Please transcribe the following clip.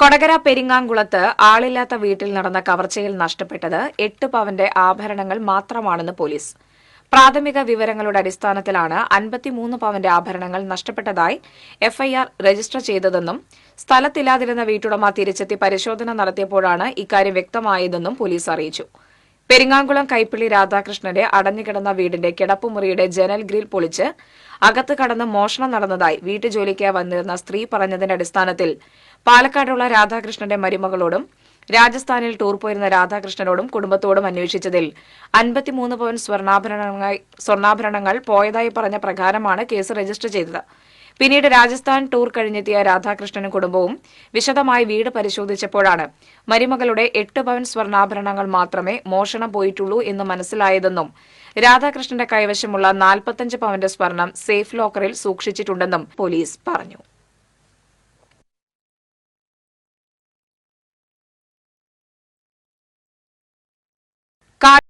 കൊടകര പെരിങ്ങാങ്കുളത്ത് ആളില്ലാത്ത വീട്ടിൽ നടന്ന കവർച്ചയിൽ നഷ്ടപ്പെട്ടത് എട്ട് പവന്റെ ആഭരണങ്ങൾ മാത്രമാണെന്ന് പോലീസ്. പ്രാഥമിക വിവരങ്ങളുടെ അടിസ്ഥാനത്തിലാണ് അൻപത്തിമൂന്ന് പവന്റെ ആഭരണങ്ങൾ നഷ്ടപ്പെട്ടതായി എഫ്ഐആർ രജിസ്റ്റർ ചെയ്തതെന്നും സ്ഥലത്തില്ലാതിരുന്ന വീട്ടുടമ തിരിച്ചെത്തി പരിശോധന നടത്തിയപ്പോഴാണ് ഇക്കാര്യം വ്യക്തമായതെന്നും പോലീസ് അറിയിച്ചു. പെരിങ്ങാങ്കുളം കൈപ്പിള്ളി രാധാകൃഷ്ണന്റെ അടഞ്ഞുകിടന്ന വീടിന്റെ കിടപ്പുമുറിയുടെ ജനൽ ഗ്രിൽ പൊളിച്ച് അകത്ത് കടന്ന് മോഷണം നടന്നതായി വീട്ടുജോലിക്ക് വന്നിരുന്ന സ്ത്രീ പറഞ്ഞതിന്റെ അടിസ്ഥാനത്തിൽ പാലക്കാടുള്ള രാധാകൃഷ്ണന്റെ മരുമകളോടും രാജസ്ഥാനിൽ ടൂർ പോയിരുന്ന രാധാകൃഷ്ണനോടും കുടുംബത്തോടും അന്വേഷിച്ചതിൽ അൻപത്തിമൂന്ന് പവൻ സ്വർണാഭരണങ്ങൾ സ്വർണാഭരണങ്ങൾ പോയതായി പറഞ്ഞ പ്രകാരമാണ് കേസ് രജിസ്റ്റർ ചെയ്തത്. പിന്നീട് രാജസ്ഥാൻ ടൂർ കഴിഞ്ഞെത്തിയ രാധാകൃഷ്ണനും കുടുംബവും വിശദമായി വീട് പരിശോധിച്ചപ്പോഴാണ് മരുമകളുടെ എട്ട് പവൻ സ്വർണാഭരണങ്ങൾ മാത്രമേ മോഷണം പോയിട്ടുള്ളൂ എന്ന് മനസ്സിലായതെന്നും രാധാകൃഷ്ണന്റെ കൈവശമുള്ള നാൽപ്പത്തഞ്ച് പവന്റെ സ്വർണം സേഫ് ലോക്കറിൽ സൂക്ഷിച്ചിട്ടുണ്ടെന്നും പോലീസ് പറഞ്ഞു.